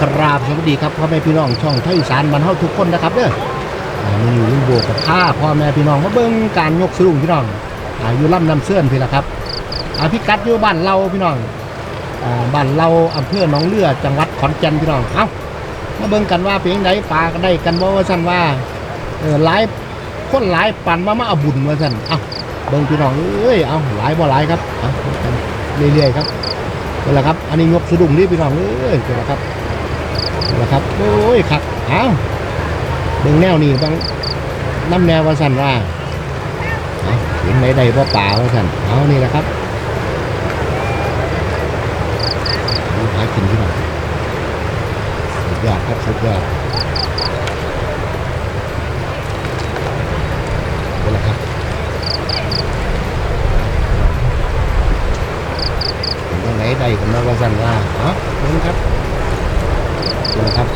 ครับสวัสดีครับพ่อแม่พี่น้องช่องไทยอีสานบ้านเฮาทุกคนนะครับเด้ออ่ามีอยู่ลุงโบกับข้าพ่อแม่พี่น้องมาเบิ่งการยกสลุงพี่น้องอ่าอยู่ลำน้ำเสื่อนพี่ละครับอ่าพิกัดอยู่บ้านเราพี่น้องอ่าบ้านเราอำเภอหนองเลือจังหวัดขอนแก่นพี่น้องเอ้ามาเบิ่งกันว่าเพียงใดปลาก็ได้กันบ่ว่าซั่นว่าเออหลายคนหลายปันมามาเอาบุญว่าซั่นเอ้าเบิ่งพี่น้องเอ้ยเอาหลายบ่หลายครับเอาเรื่อยๆครับนี่แหละครับ อันนี้ยกสลุงนี่พี่น้องเอ้ยนี่แหละครับ นะครับ โอ้ยครับเอาเบิ่งแนวนี่บางน้ำแนวว่าสันว่าเห็นไหนใดบ่ป่าว่าสันเอานี่นะครับดูหากินที่ไหนสุดยอดครับสุดยอดนี่แหละครับเห็นตรงไหนใดกันมาว่าสันว่าเอาเบิ่งครับ ดูนะครับ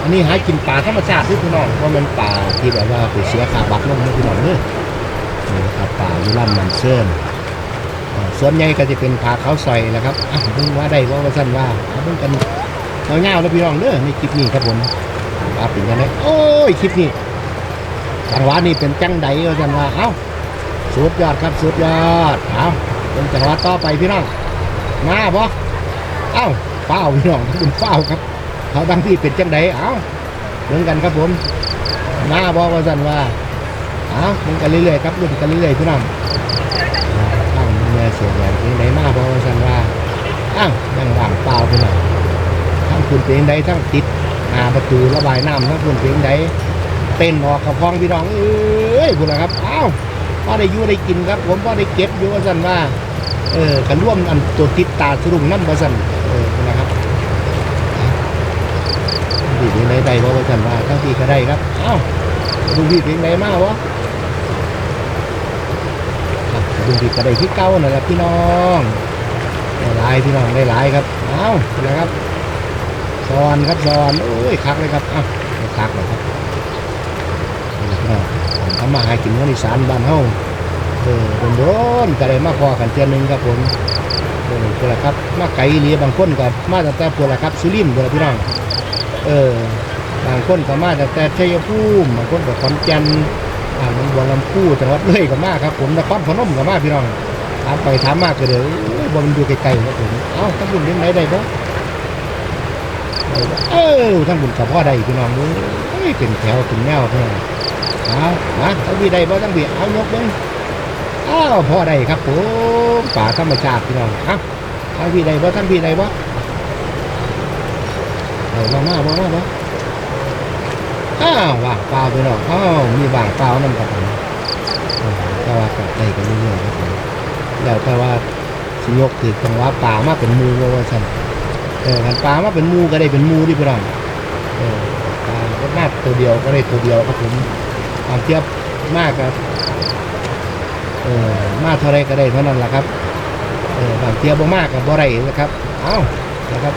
อั นนี้หากินปลาธรรมชาติที่พี่น้องเพราะมันปลาที่แบบว่าไปเสียขาบักลงนะพี่น้องเนี่ยนี่ครับปลายู่ลำมันเสื่อนอ่าส่วนใหญ่ก็จะเป็นปลาเขาซอยนะครับอะเพิ่งว่าได้ว่าว่าสั้นว่าเพิ่งกันเงาๆแล้วพี่น้องเด้อในคลิปนี้ครับผมว่าเป็นยังไงโอ้ยคลิปนี้จังหวะนี้เป็นจังใดก็จังว่าเอ้าสุดยอดครับสุดยอดเอ้าเป็นจังหวะต่อไปพี่น้องมาบ่เอ้าเฝ้าพี่น้องคุณเฝ้าครับ เขาบางที่เป็นจังใดเอ้าเหมือนกันครับผมมาบ่ว่าจันว่าเอ้าเหมือนกันเรื่อยๆครับรุ่นกันเรื่อยๆพี่น้องข้างเมื่อเสียงอย่างที่ไหนมาบ่ว่าจันว่าอ้าวยังว่างเปล่าพี่น้องทั้งคุณเป็นใดทั้งติดหาประตูระบายน้ำทั้งคุณเป็นใดเต้นออกกับพองพี่น้องเอ้ยคุณนะครับอ้าวพอได้ยู่ได้กินครับ ผมพอได้เก็บอยู่ว่าสันว่าเออกันร่วมอันตัวติดตาสรุงน้ำว่าสันเออนะครับ ดีดีในใดบ่ว่าสันว่าทั้งทีก็ได้ครับเอ้าดูพี่เพียงใดมากวะอะดูพี่ก็ได้ที่เก้านั่นแหละพี่น้องได้หลายพี่น้องได้หลายครับเอ้าวนะครับซอนครับซอนโอ้ยคักเลยครับอ้าวคักเลยครับผมทำมาหากินคนอีสานบ้านเฮาเออโดนๆก็ได้มาพอกันเทื่อหนึงครับผมเออพุ่นละครับ มาไกลอีหลีบางคนก็มาตั้งแต่พุ่นละครับสุรินทร์พุ่นละพี่น้อง เออบางคนก็มาตั้งแต่ชัยภูมิบางคนก็ขอนแก่นอ่าบางบัวลำพูจังหวัดเลยก็มาครับผมนครพนมก็มาพี่น้องถามไปถามมากก็เด้อโอ้ยบ่มันอยู่ไกลๆครับผมเอ้าทั้งบุญเรื่องไหนได้บ่เออทั้งบุญกับพ่อได้พี่น้องเอ้ยเป็นแถวเป็นแนวพี่น้องเอามาทั้งบีได้บ่ทั้งบีเอายกเบิ้งอ้าวพ่อได้ครับผมป่าธรรมชาติพี่น้องเอาทั้งบีได้บ่ทั้งบีได้บ่ เอาบ่มาบ่มาบ่อ้าวว่างเปล่าพี่น้องอ้าวมีว่างเปล่านั่นครับผมเออแต่ว่าก็ได้กันเรื่อยๆครับผมแล้วแต่ว่าสิยกถือจังหวะป่ามาเป็นมูว่าซั่นเออคันป่ามาเป็นมูก็ได้เป็นมูดิพี่น้องเออป่าก็มาตัวเดียวก็ได้ตัวเดียวครับผมบางเทียบมากครับเออมากเท่าไรก็ได้เท่านั้นแหละครับเออบางเทียบบ่มากกับบ่ไรนะครับ เอ้านะครับ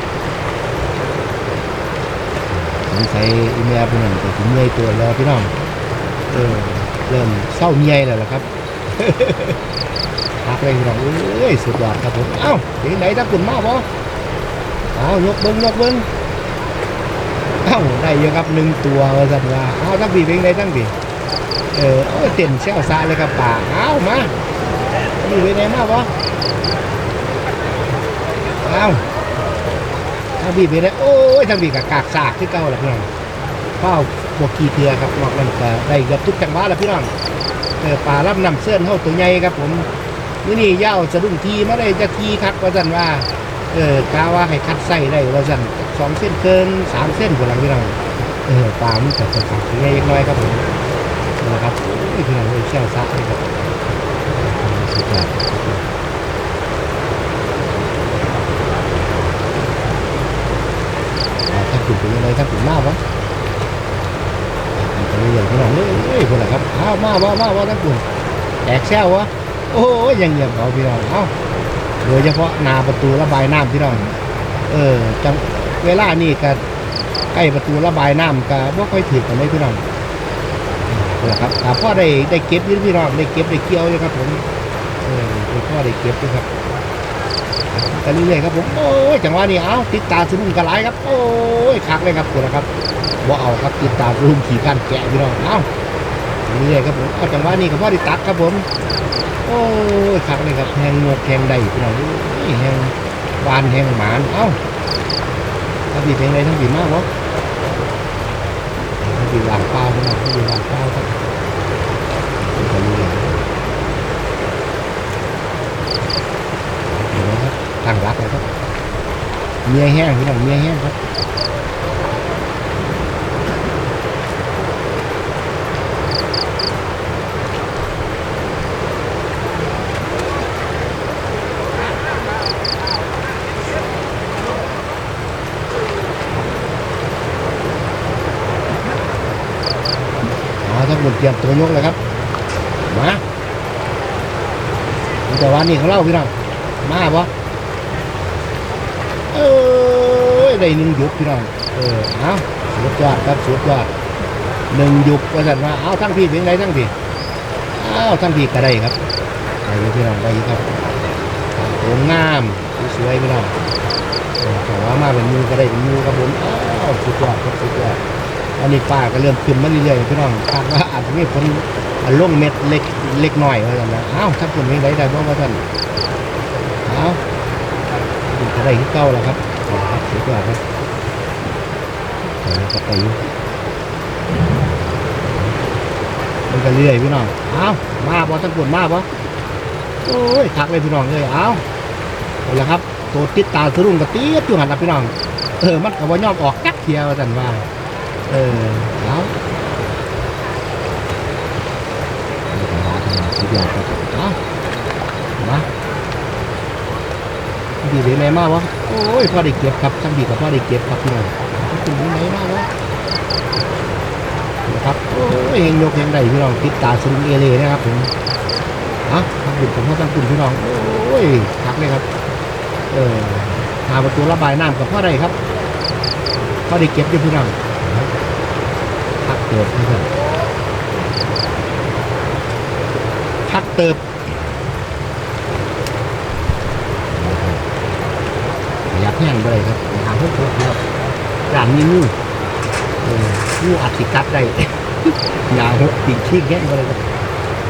งสัยอีเมียเป็นหนึ่งแต่ถึงเมื่อยตัวแล้วพี่น้องเออเริ่มเศร้าเมียแล้วล่ะครับพักเลยพี่น้องเอ้ยสุดยอดครับผมเอ้าถึงไหนถ้าคุณมากบ่เอ้ายกเบิ้งยกเบิ้งเอ้าได้เยอะครับหนึ่งตัวสันว่าเอ้าทั้งปีเป็นไงทั้งปีเออโอ้ยเต้นเซลซาเลยครับป่าเอามาอยู่ไปไหนมาวะเอาทางบีไปไหนโอ้ ยทางบีกับกากสากที่เก่าละพี่น้องเฝ้าบวกกี่เทือครับนอกนั้นก็ได้เกือบทุกจังหวะและพี่น้องเออป่ารับนำเสื้อนเข้าตัวใหญ่ครับ ผมนี่นี่ย่าวสะดุ้งทีไมาได้จะทีคักว่าสันว่า เออกาว่าให้คัดไส้ได้ว่าสันสองเส้นเกินสามเส้นกว่าหลังพี่น้องเออป่ามันจะสักๆใหญ่ๆน้อยครับผมนะครับพี่น้องเลยเชี่ยวซักเลยครับสุดยอดอ่าถ้าขุดเป็นยังไงถ้าขุดมากวะมันจะมีอย่างพี่น้องเลยเอ้ยคนละครับอ้าว มาว่ามาว่าถ้าขุดแตกแซววะโอ้ยยังเงียบเอาพี่น้องเอ้าโดยเฉพาะหนาประตูระบายน้ำพี่น้องเออจังเวลานี่ก็ใกล้ประตูระบายน้ำก็บ่ค่อยถึงกันเลยพี่น้องนี่แหละครับอ่พ่อได้ได้เก็บยืนพี่น้องได้เก็บได้เกี่ยวอยู่ครับผมเออพ่อได้เก็บด้วยครับกันเรื่อยๆครับผมโอ้ยจังหวะนี้เอาติดตาสนุกกระไรครับ โอ้ยคักเลยครับคุณนะครับบ่เอาครับติดตามรุมขี่กันแกะพี่น้องเอา เรื่อยๆครับผมเอาจังหวะนี้กับพ่อได้ตักครับผม โอ้ยคักเลยครับแหงงกแหงใดพี่น้องแหงวานแหงหมานเอ้าทั้งบีเพลงใดทั้งบีมากวะทั้งบีวางเป้าพี่น้องทั้งบีวางเป้าครับกันเรื่อยๆเห็นไหมครับทางรักเลยครับเมียแห้งพี่น้องเมียแห้งครับ อ๋อทั้งหมดเต รียมตัวยกเลยครับมาแต่วันนี้เขาเล่าพี่น้องมาปะเอ้ยได้หนึ่งยกพี่น้องเออเอาสุดยอดครับสุดยอดหนึ่งยุกว่าสันว่าเอาทั้งพี่เป็นไรทั้งพี่เอาทั้งพี่ก็ได้ครับได้พี่น้องได้อยู่ครับโอ้งามสวยพี่น้องแต่ว่ามาเป็นมือก็ได้เป็นมือครับผมอ้าวสุดยอดครับสุดยอดอันนี้ป้าก็เริ่มขึ้นมาเรื่อยๆพี่น้องคาดว่า อาจจะมีคนอันลงเม็ดเล็กเล็กน้อยว่าซั่นนะอ้าวถ้าคนนี้ได้ได้บ่ว่าท่านอ้าวมันก็ได้ที่เก้าแล้วครับเอครับสุดยอดครับเอาละครับไปอยู่มันก็เรื่อยพี่น้องอ้าวมาบ่ทั้งคนมาบ่โอ้ยทักเลยพี่น้องเลยอ้าวเอาละครับตัวติดตาสรุ่งกับตีดอยู่หันนะพี่น้อง เออ มันก็บ่ยอมออกจักเทียวว่าซั่นว่า เออแล้ว สุดยอดครับเอามาดีเลยไหนมากวะโอ้ยพ่อได้เก็บครับทั้งดีกับพ่อได้เก็บครับพี่น้องคุณดีไหนมากวะนะครับโอ้ยเฮงยกเฮงใดพี่น้องติดตาสุดเอเลนะครับผมฮะทำบุญผมพ่อทำบุญพี่น้องโอ้ยทักเลยครับ เออหาประตูระบายน้ำกับพ่อได้ครับพ่อได้เก็บอยู่พี่น้องพักเติบนี่ครั บพักเติบอยากแห้งไปเลยครับหาพวกพวกครับร้านนี้งูเอองูอัดสิกัดได้ยาวปีกชี้แง่ไปเลยครับ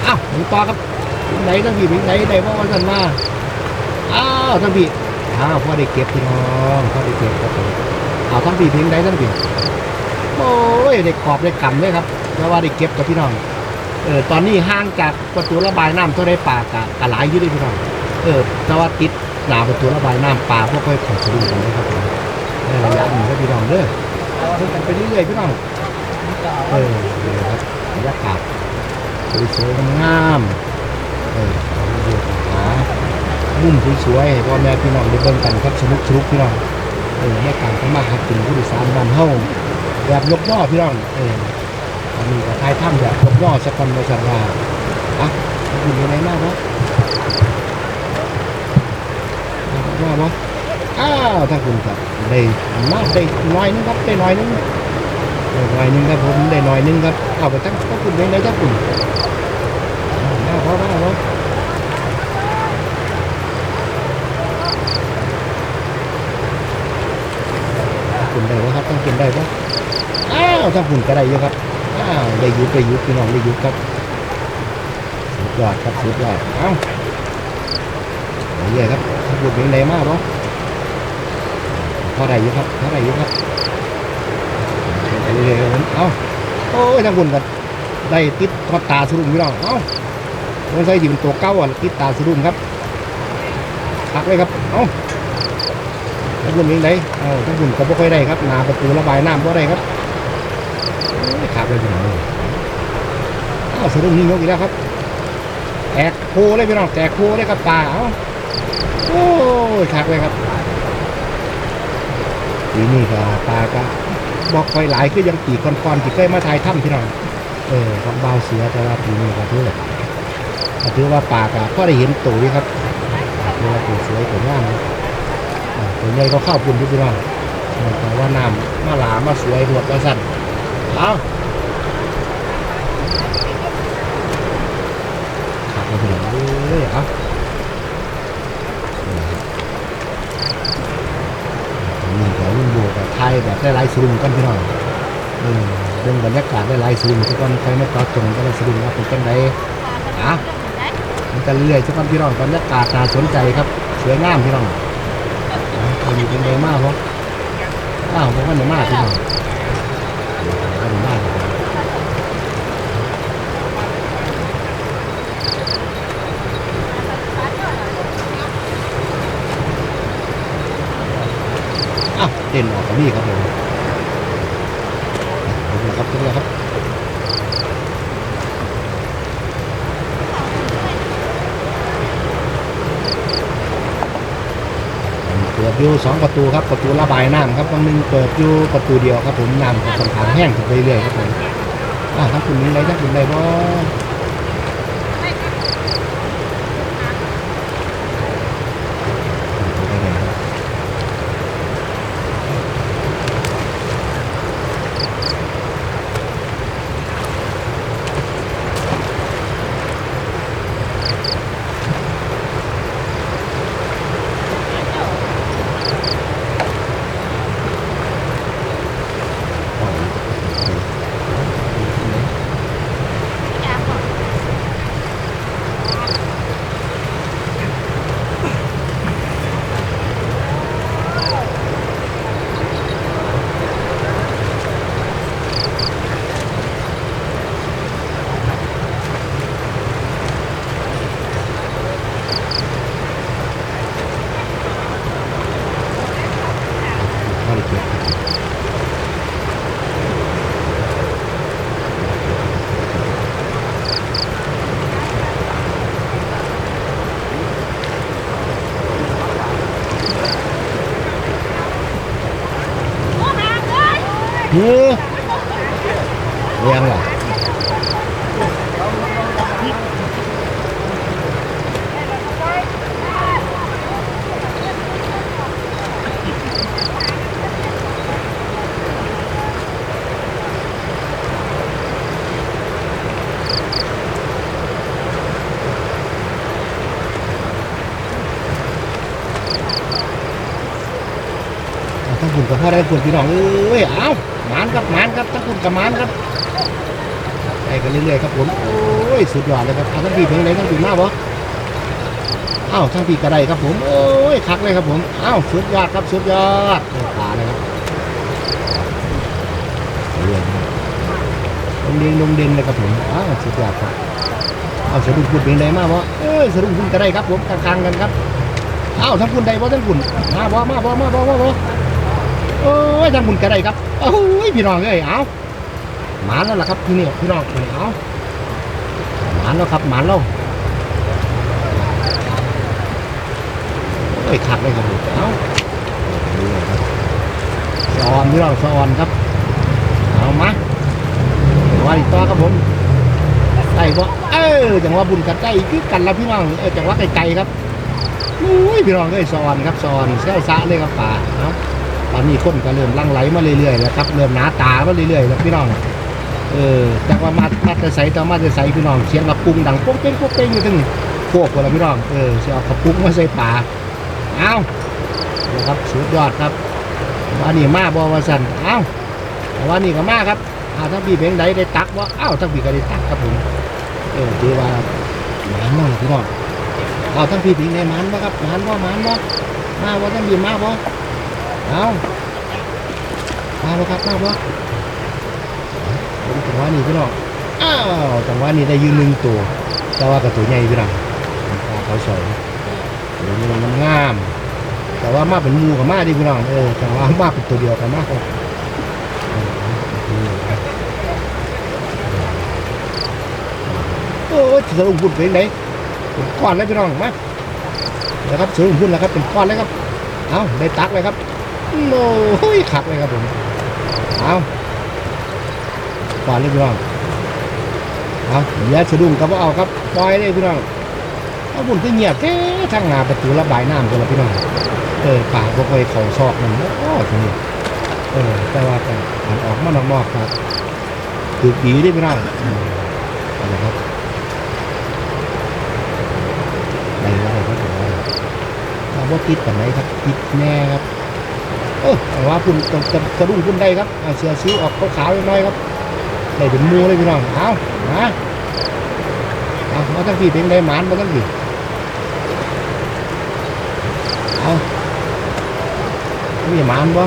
อ้าวหมูต่อครับไหนทั้งพี่ไหนไหนว่าวันสันมาอ้าวทั้งพี่อ้าวพ่อได้เก็บพี่น้องพ่อได้เก็บครับผมเอาทั้งพี่เพียงใดทั้งพี่โอ้ยได้ขอบได้กำเลยครับแล้วว่าได้เก็บกับพี่น้อง เออตอนนี้ห่างจากประตูระบายน้ำเท่าได้ปลากะกะหลายอยู่ด้วยพี่น้องเออแต่ว่าติดหนาประตูระบายน้ำปลาพวกค่อยขอสะดุ้งกันนะครับผมในระยะหนี้ก็พี่น้องเด้อเอาดูกันไปเรื่อยๆพี่น้องเออครับบรรยากาศสวยๆงามเออเอาดูหามุมสวยๆพ่อแม่พี่น้องได้เบิ่งกันครับสนุกสนุกพี่น้องเออในการทำมาหากินผู้โดยสารบ้านเฮาแบบยกย่อพี่น้องเออ อันนี้ก็ทายถ้ำแบบยกย่อสกคนในสังวาอะคุณอยู่ไหนมากวะว่าบ่อ้าวท่าคุณครับได้มากได้น้อยนึงครับได้น้อยนึงได้น้อยนึงครับผมได้น้อยนึงครับเอาไปตั้งท่านคุณไว้ไหนท่านคุณอ้าวพ่อพ่อพ่อคุณได้ว่าครับต้องกินได้ปะอ้าวถ้าคุณก็ได้เยอะครับ ได้ยุบได้ยุบพี่น้องได้ยุบครับสุดยอดครับสุดยอดเอ้าเอาเยอะครับถ้าคุณเป็นไดมากเนาะพอได้ยุบครับพอได้ยุบครับไปเรื่อยๆครับเอ้าโอ้ยถ้าคุณก็ได้ติดขอบตาสะดุ้งพี่น้องเอ้าต้องใส่ที่เป็นตัวเก้าอะติดตาสะดุ้งครับพักเลยครับเอ้าถ้าคุณยังไงเออถ้าคุณก็บ่ค่อยได้ครับหนาประตูระบายน้ำบ่ได้ครับ เลยพี่น้องอ้าวสะดุ้งนี่ยกอีกแล้วครับแตกโคเลยพี่น้องแตกโคเลยครับปลาเอาโอ้ยขาดเลยครับปีนี้ก็ปลาก็บอกค่อยหลายคือยังปีก่อนๆที่เคยมาถ่ายถ้ำพี่น้องเออของเบาเสียแต่ว่าปีนี้ก็ถือว่าก็ถือว่าปลาก็พอได้เห็นตัวอยู่ครับถือว่าตัวสวยตัวงามนะอ่าตัวใหญ่ก็เข้าปุ่นพี่น้องแต่ว่าน้ำมาหลามาสวยหมดแล้วสั่นเอา ครับพี่น้องเอ้ยเอานี่ก็รุ่นบวกับไทยแบบได้ลายสลุมกันพี่น้องเออเรื่องบรรยากาศได้ลายสลุมทุกคนใครไม่ต่อจงก็ได้สลุมว่าเป็นจังไดอะมันจะเรื่อยทุกคนพี่น้องบรรยากาศน่าสนใจครับสวยงามพี่น้องอะคนอยู่เป็นไงมากเพราะอ้าวผมว่าเนี่ยมากพี่น้องผมว่าเนี่ยมากครับ อ้าวเด่นออกกับนี่ครับผมขอบคุณครับทุกท่านครับเปิดอยู่สองประตูครับประตูระบายน้ำครับบางหนึงเปิดอยู่ประตูเดียวครับผมน้ำก็ค่อนข้างแห้งไปเรื่อยครับผมอ่าทั้งคุณนี้ไรทั้งคุณใดบ่ กันปวดพี่น้องเอ้ยเอาหมานครับหมานครับทั้งคุณกับหมานครับไปกันเรื่อยๆครับผมโอ้ยสุดยอดเลยครับเอาทั้งปีเพลงไหนทั้งปีหน้าบ่เอ้าทั้งปีกระไดครับผมโอ้ยคักเลยครับผมเอ้าสุดยอดครับสุดยอดขาเลยครับเรื่อยลงเด่นลงเด่นเลยครับผมเอ้าสุดยอดครับเอาสะดุ้งคุณเพลงไหนมาบ่เอ้ยสะดุ้งคุณกระไดครับผมกลางๆกันครับอ้าวทั้งคุณใดบ่ทั้งคุณมาบ่มาบ่มาบ่มาบ่ โอ้ยทั้งคุณก็ได้ครับโอ้ยพี่น้องเอ้ยเอาหมานแล้วล่ะครับพี่นี่พี่น้องเอาหมานแล้วครับหมานแล้วเอ้ยขาดเลยครับเอาสอนพี่น้องสอนครับเอามาว่าอีกต่อครับผมได้บ่เออจังหวะบุญกันใกล้คือกันละพี่น้องเออจังหวะไกลๆครับอุ้ยพี่น้องเอ้ยซอนครับซอนแซวซะเลยครับป่าเนาะ อนนี้คนก็เริ่มลังไหลมาเรื่อยๆแล้วครับเริ่มหนาตามาเรื่อยๆแล้วพี่น้องเออจากว่ามามาแต่ใสต่อมาแต่ใส่พี่น้องเสียงกระปุงดังโป๊กเป้งโป๊กเป้งอยู่ถึงพวกคนละพี่น้องเออเสียเอากระปุกมาใส่ป่าเอ้านะครับสุดยอดครับว่านี่มาบอวสันเอ้าว่านี่ก็มาครับอาทั้งปีเพลงใดได้ตักว่าอ้าวทั้งปีก็ได้ตักครับผมเออถือว่าหมานมากพี่น้องเอาทั้งพี่พิงในมันบ่ครับมันบ่มันบ่มาบ่ทั้งพีมาบ่ เอามาบ่ครับมาบ่ผมจังหวะนี้พี่น้อง อ้าวจังหวะนี้ได้ยืนหนึ่งตัว แต่ว่ากับตัวใหญ่พี่น้องตาเขาสวยตัวนี้มันงาม แต่ว่ามาเป็นมูกับมาดิพี่น้อง เออ จังหวะมาเป็นตัวเดียวกันมากครับเออนี่ครับโอ้ยสรุปพูดเป็นไหนเป็นก้อนเลยพี่น้องมานะครับสูงขึ้นแล้วครับ เป็นก้อนเลยครับ เอาได้ตักเลยครับ โลขับเลยครับผม เอาปล่อยเลยพี่น้อง เอาเดี๋ยดสะดุ้งกับว่าเอาครับ ปล่อยเลยพี่น้อง เอาบุญก็เงียบแค่ทางหน้าประตูระบายน้ำกันละพี่น้อง เออป่าก็ไปเข่าซอกมันอ้ทีนี้เออ แต่ว่าแต่มันออกมานอกๆครับถือปีได้พี่น้องอะไรครับอะไรครับผมว่าติดกันไหนครับติดแน่ครับ เออแต่ว่าคุณตรงกระดุ้งคุณได้ครับเอเสื้อซื้อออกขาวๆหน่อยครับได้เป็นมูเลยพี่น้องเอามาเอามาตั้งพี่เป็นได้หมานมาตั้งพี่เอามีหมานบ่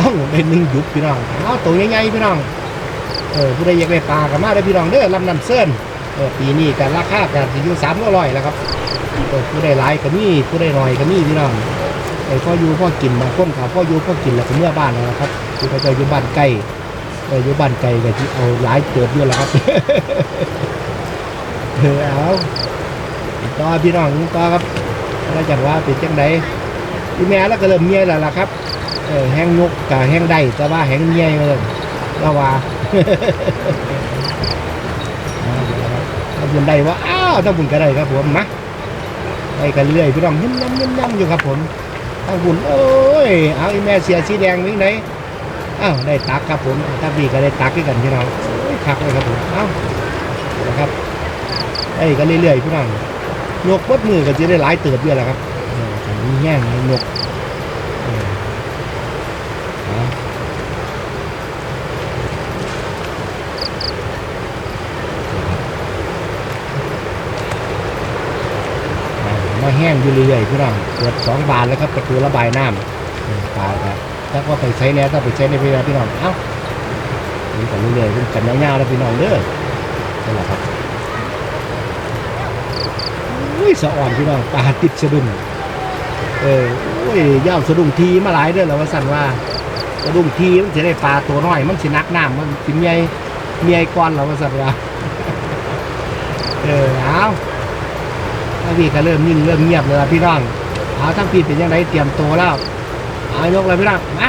ต้องเป็นหนึ่งหยุบพี่น้องเอาตัวใหญ่ๆพี่น้องเออผู้ใดอยากได้ปลาก็มาได้พี่น้องเด้อลำน้ำเส้นเออปีนี้กันราคากันอยู่สามร้อยแล้วครับเออผู้ใดหลายก็มีผู้ใดน้อยก็มีพี่น้อง ไอ้พ่ออยู่พ่อกินบางคนเขาพ่ออยู่พ่อกินแล้วก็เมื่อบ้านแล้วนะครับคือเขาจะอยู่บ้านใกล้ออยู่บ้านไกลก็ที่เอาหลายเกิดอยู่แล้วครับเออเอาต่อพี่น้องต่อครับแล้วจังว่าเป็นจังไดพี่แม่แล้วก็เริ่มเมียแล้วล่ะครับเออแห้งยกกับแห้งได้แต่ว่าแห้งเมียเลยแล้วว่าเอาเดี๋ยวนะครับถ้าบุญได้ว่าอ้าวถ้าบุญก็ได้ครับผมมาไปกันเรื่อยพี่น้องยิ้มย้ำยิ้มย้ำอยู่ครับผม ทางบุญโอ้ยเอาอีแม่เสียสีแดงวิ่งไหนอ้าวได้ตักครับผมถ้าบีก็ได้ตักด้วยกันพี่น้องคักเลยครับผมเอ้านะครับไอ้กันเรื่อยๆพี่น้องยกบดมือก็จะได้หลายเติบเยอะแล้วครับนี่แง่งมียกเออเอา แห้งอยู่เรื่อยๆพี่น้องเปิดสองบานแล้วครับประตูระบายน้ำเปลาครับถ้าว่าไปใช้แล้วถ้าไปใช้ในเวลาพี่น้องเอ้านี่กันเรื่อยๆเป็นกันยาวๆแล้วพี่น้องเด้อนี่นแหละครับอุ้ยสะอ่อนพี่น้องปลาติดสะดุ้งเอออุ้ยย่าสะดุ้งทีมาหลายเด้อแล้วว่าสั่นว่าสะดุ้งทีมันจะได้ปลาตัวน้อยมันสินักน้ำมันสิเมียเมียก้อนแล้วว่าสั่นว่าเออเอา ทั้งพี่ก็เริ่มนิ่งเริ่มเงียบเลยล่ะพี่น้องเอาทั้งพี่เป็นยังไงเตรียมตัวแล้วเอายกเลยพี่น้องมา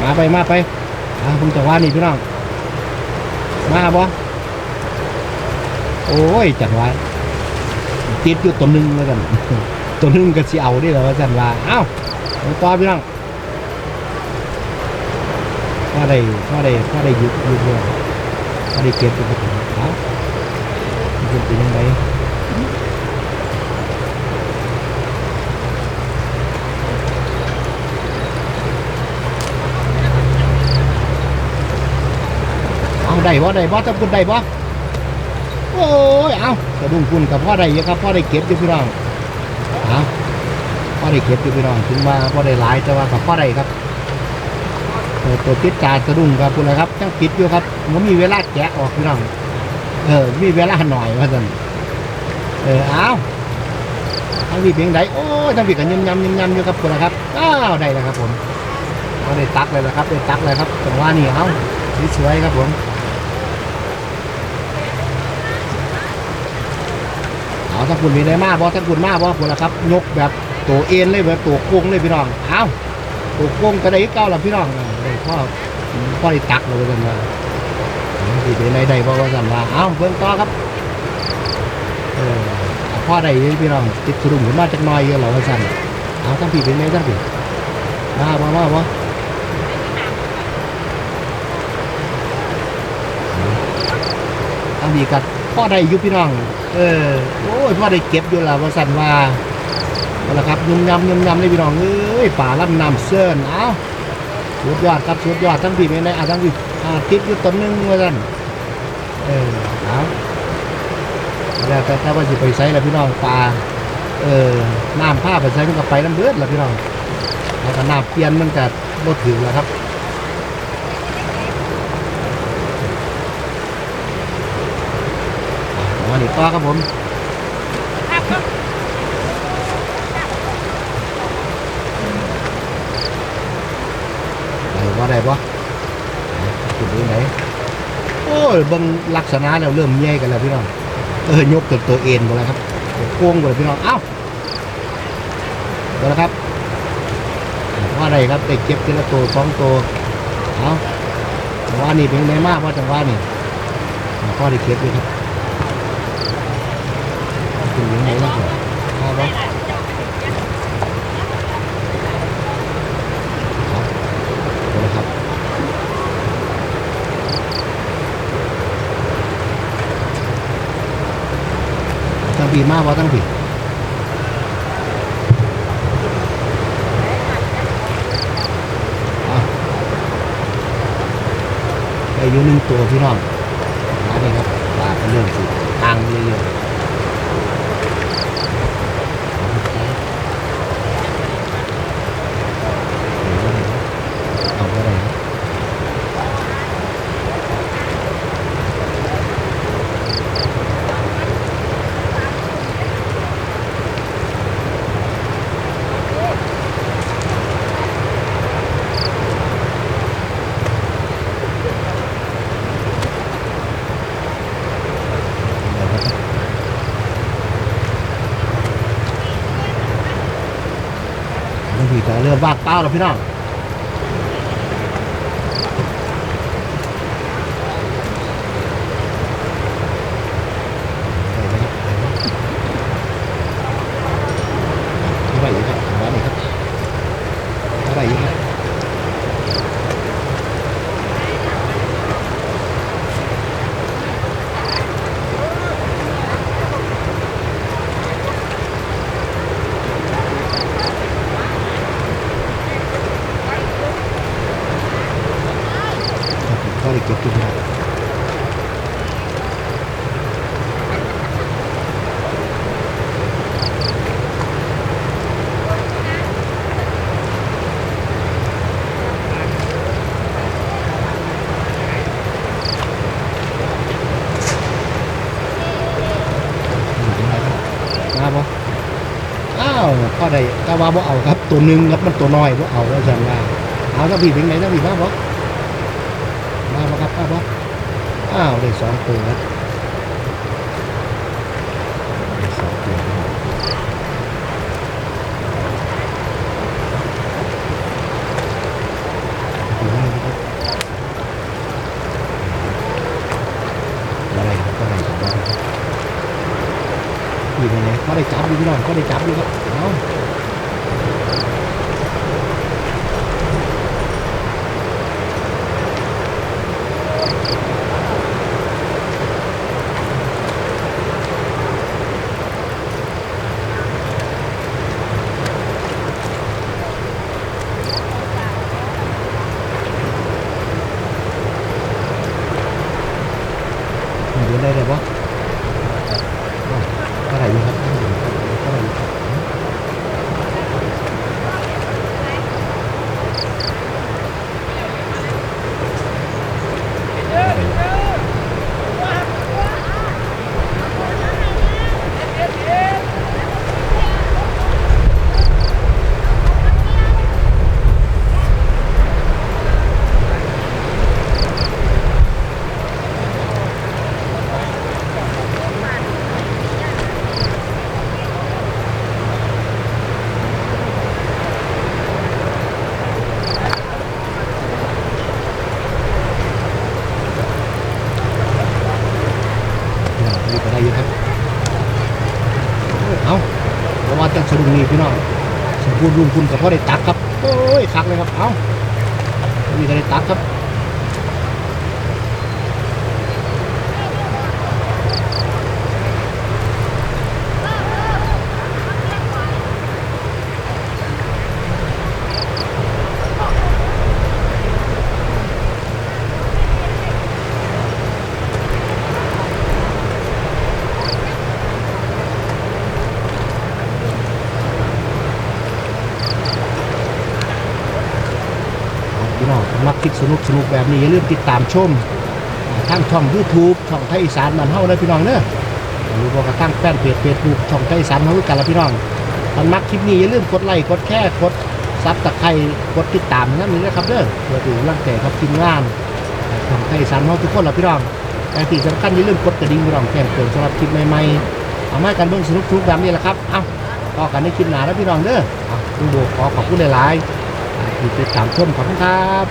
มาไปมาไปอาผมจะว่านี่พี่น้องมาบ่โอ้ยจัดว่าติดอยู่ตัวหนึงแล้วกันตัวหนึงก็สิเอาได้แล้วว่าจันว่าเอ้าเอาต่อพี่น้องพอได้พอได้พอได้หยุดหยุดเลยพอได้เก็บ เอามันเป็นยังไงเอาได้บ่ได้บ่จะพูดได้บ่โอ้ยเอากระดุมคุณกับพ่อได้เยอะครับพ่อได้เก็บอยู่พี่น้องเอพ่อได้เก็บอยู่พี่น้องถึงว่าพ่อได้หลายแต่ว่ากับพ่อได้ครับตัวติดจาสะดุ้งครับคุณนะครับจังติดอยู่ครับมันมีเวลาแกะออกพี่น้อง เออ มีเวลาหน่อยว่าสันเออเอาทั้งพี่เพียงใดโอ้ยทั้งพี่กันยำยำยำยำอยู่ครับคุณนะครับอ้าวได้แล้วครับ ผมเอาได้ตักเลยนะครับได้ตักเลยครับจังหวะนี้เอาสวยครับผมเอาถ้าคุณมีได้มากบ่ถ้าคุณมากบ่คุณนะครับ ยกแบบตัวเอ็นเลยแบบตัวโค้งเลยพี่น้องเอาตัวโค้งก็ได้เก้าแล้วพี่น้องเออได้พ่อพ่อได้ตักเลยกันว่า ที่เป็นในใดบ่ว่าสั่นว่าเอ้าเบิ่งต่อครับเออพ่อใดยู่พี่น้องติดกระดุมขึ้นมาจักน่อยเยอะเหรอว่าสั่นเอาทั้งพี่เป็นไงทั้งพี่มาบ่มาบ่ทั้งพี่กัดพ่อใดยู่พี่น้อง เออโอ้ยพ่อได้เก็บอยู่แล้วว่าสั่นว่าเอาละครับยุ่มยำยุ่มยำเลยพี่น้องเอ้ยป่าลำน้ำเสื่อนเอาสุดยอดครับสุดยอดทั้งพี่เป็นไงอะทั้งพี่ อ่าติดอยู่ต้นหนึงว่าซั่นเออเอาแล้วแต่ถ้าว่าสิไปใช้แล้วพี่น้องปลาเออน้ำผ้าไปใช้มันก็ไปน้ำเบือดแล้วพี่น้องแล้วก็น้ำเปลี่ยนมันก็บ่ถึงแล้วครับอ๋อนี่ต่อครับผมได้บ่ได้บ่จุดนี้ไหนโอ้ ยบางลักษณะแล้วเริ่มแย่กันแล้วพี่น้อง เออยกตัวตัวเอ็นหมดแล้วครับตัวโค้งหมดแล้วพี่น้อง เอ้าเดี๋ยวนะครับว่าอะไรครับไปเก็บทีละตัวสองตัวเอาว่านี่เป็นไงมากว่าจังว่านี่ข้อที่เก็บเลยครับ ปีมากว่าตั้งผีอายุหนึ่งตัวพี่น้องมาเลยครับปลาเป็นเรื่องสุดตังเยอะ เริ่มวากเป้าแล้วพี่น้องเอาไปครับเอาไปครับเอาไปครับครับก็ได้เก็บทุกอย่างมาบ่อ้าวพ่อได้ ก็ว่าบ่เอาครับ ตัวหนึ่งครับมันตัวน้อยบ่เอาแล้วจังว่าเอาถ้าบีบเป็นไงถ้าบีบมาบ่มาบ่ครับมาบ่อ้าวได้สองตัวครับสองตัวครับดูนี่นะครับอะไรครับก็ได้ครับก็ได้ครับอยู่ในไหนก็ได้จับอยู่พี่น้องก็ได้จับอยู่ครับเอาเดี๋ยวได้เลยปะก็ได้อยู่ครับก็ได้อยู่ก็ได้อยู่ได้อยู่พี่น้องนี่ก็ได้อยู่ครับเอาเพราะว่าจังสะดุ้งนี่พี่น้อง ลุงคุณกับพ่อได้ตักครับ โอ้ยคักเลยครับ เอานี่ก็ได้ตักครับ พี่น้องมัก คลิปสนุกสนุกแบบนี้อย่าลืมติดตามชมทางช่อง YouTube ช่องไทยอีสานมันเฮ้าเลยพี่น้องเนอะหรือว่ากระทั่งแฟนเพจเฟซบุ๊กช่องไทยอีสานเฮ้าคือกันละพี่น้องถ้ามักคลิปนี้อย่าลืมกดไลค์กดแชร์กดซับตะไคร้กดติดตามนั่นนี่นะครับเด้อเพื่อเป็นกำลังใจครับทีมงานช่องไทยอีสานเฮ้าทุกคนละพี่น้องแต่ที่สำคัญอย่าลืมกดกระดิ่งพี่น้องแจ้งเตือนสำหรับคลิปใหม่ๆเอามากันเบิ่งสนุกสนุกแบบนี้แหละครับเอ้าต่อกันในคลิปหน้าแล้วพี่น้องเด้อเอาคุณโบขอขอบคุณหลายๆที่ติดตามชมขอบคุณครับ